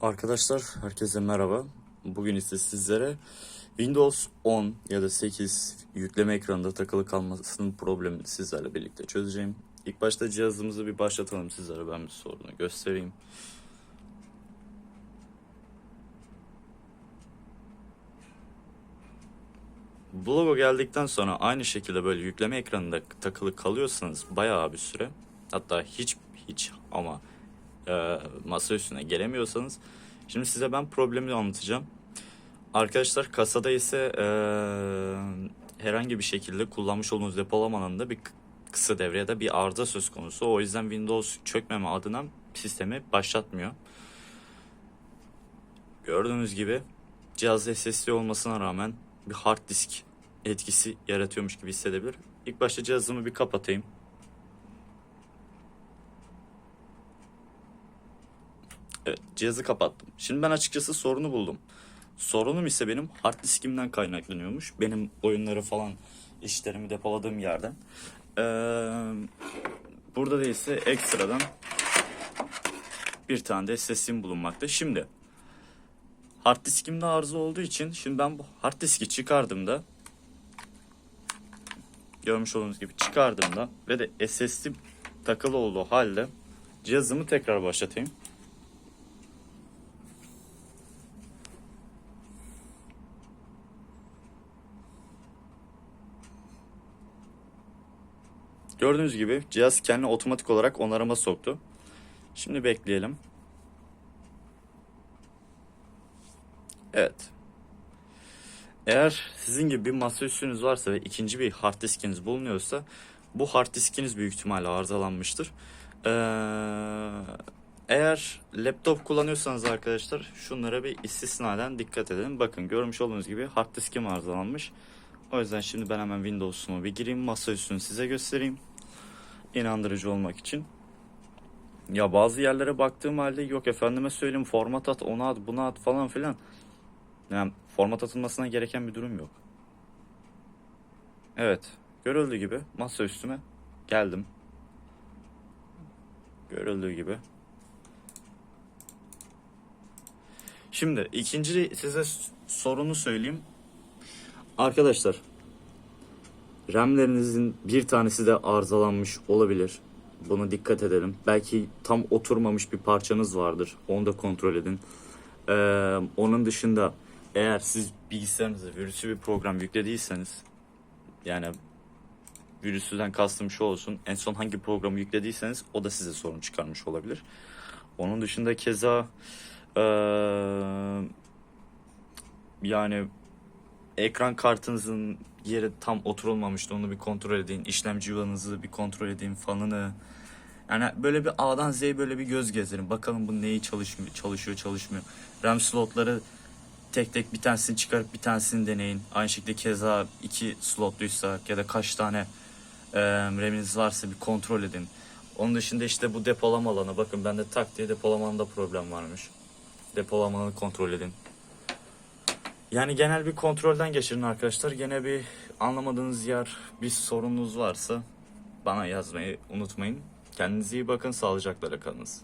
Arkadaşlar herkese merhaba. Bugün ise sizlere Windows 10 ya da 8 yükleme ekranında takılı kalmasının problemini sizlerle birlikte çözeceğim. İlk başta cihazımızı bir başlatalım sizlere ben bir sorunu göstereyim. Bu logo geldikten sonra aynı şekilde böyle yükleme ekranında takılı kalıyorsanız bayağı bir süre hatta hiç hiç ama e, masa üstüne gelemiyorsanız şimdi size ben problemi anlatacağım. Arkadaşlar kasada ise e, herhangi bir şekilde kullanmış olduğunuz depolama alanında bir kısa devre ya da bir arıza söz konusu. O yüzden Windows çökmeme adına sistemi başlatmıyor. Gördüğünüz gibi cihazda SSD olmasına rağmen bir hard disk etkisi yaratıyormuş gibi hissedebilir. İlk başta cihazımı bir kapatayım. Evet, cihazı kapattım. Şimdi ben açıkçası sorunu buldum. Sorunum ise benim hard diskimden kaynaklanıyormuş. Benim oyunları falan işlerimi depoladığım yerden. Ee, burada da ise ekstradan bir tane de SSD'm bulunmakta. Şimdi hard diskimde arıza olduğu için şimdi ben bu hard diski çıkardığımda görmüş olduğunuz gibi çıkardığımda ve de SSD takılı olduğu halde cihazımı tekrar başlatayım. Gördüğünüz gibi cihaz kendini otomatik olarak onarıma soktu. Şimdi bekleyelim. Evet. Eğer sizin gibi bir masaüstünüz varsa ve ikinci bir hard diskiniz bulunuyorsa bu hard diskiniz büyük ihtimalle arızalanmıştır. Ee, eğer laptop kullanıyorsanız arkadaşlar şunlara bir istisnaden dikkat edin. Bakın görmüş olduğunuz gibi hard diskim arızalanmış. O yüzden şimdi ben hemen Windows'uma bir gireyim. Masaüstünü size göstereyim. İnandırıcı olmak için. Ya bazı yerlere baktığım halde yok efendime söyleyeyim format at, onu at, bunu at falan filan. Yani format atılmasına gereken bir durum yok. Evet. Görüldüğü gibi masa üstüme geldim. Görüldüğü gibi. Şimdi ikinci size sorunu söyleyeyim. Arkadaşlar RAM'lerinizin bir tanesi de arızalanmış olabilir. Buna dikkat edelim. Belki tam oturmamış bir parçanız vardır. Onu da kontrol edin. Ee, onun dışında eğer siz bilgisayarınıza virüsü bir program yüklediyseniz yani virüsüden kastım şu olsun en son hangi programı yüklediyseniz o da size sorun çıkarmış olabilir. Onun dışında keza ee, yani ekran kartınızın yeri tam oturulmamıştı. Onu bir kontrol edin. İşlemci yuvanızı bir kontrol edin. Fanını. Yani böyle bir A'dan Z'ye böyle bir göz gezdirin. Bakalım bu neyi çalışmıyor, çalışıyor, çalışmıyor. RAM slotları tek tek bir tanesini çıkarıp bir tanesini deneyin. Aynı şekilde keza iki slotluysa ya da kaç tane e, RAM'iniz varsa bir kontrol edin. Onun dışında işte bu depolama alanı. Bakın bende tak diye depolama alanında problem varmış. Depolama alanını kontrol edin. Yani genel bir kontrolden geçirin arkadaşlar. Gene bir anlamadığınız yer, bir sorununuz varsa bana yazmayı unutmayın. Kendinize iyi bakın, sağlıcakla kalınız.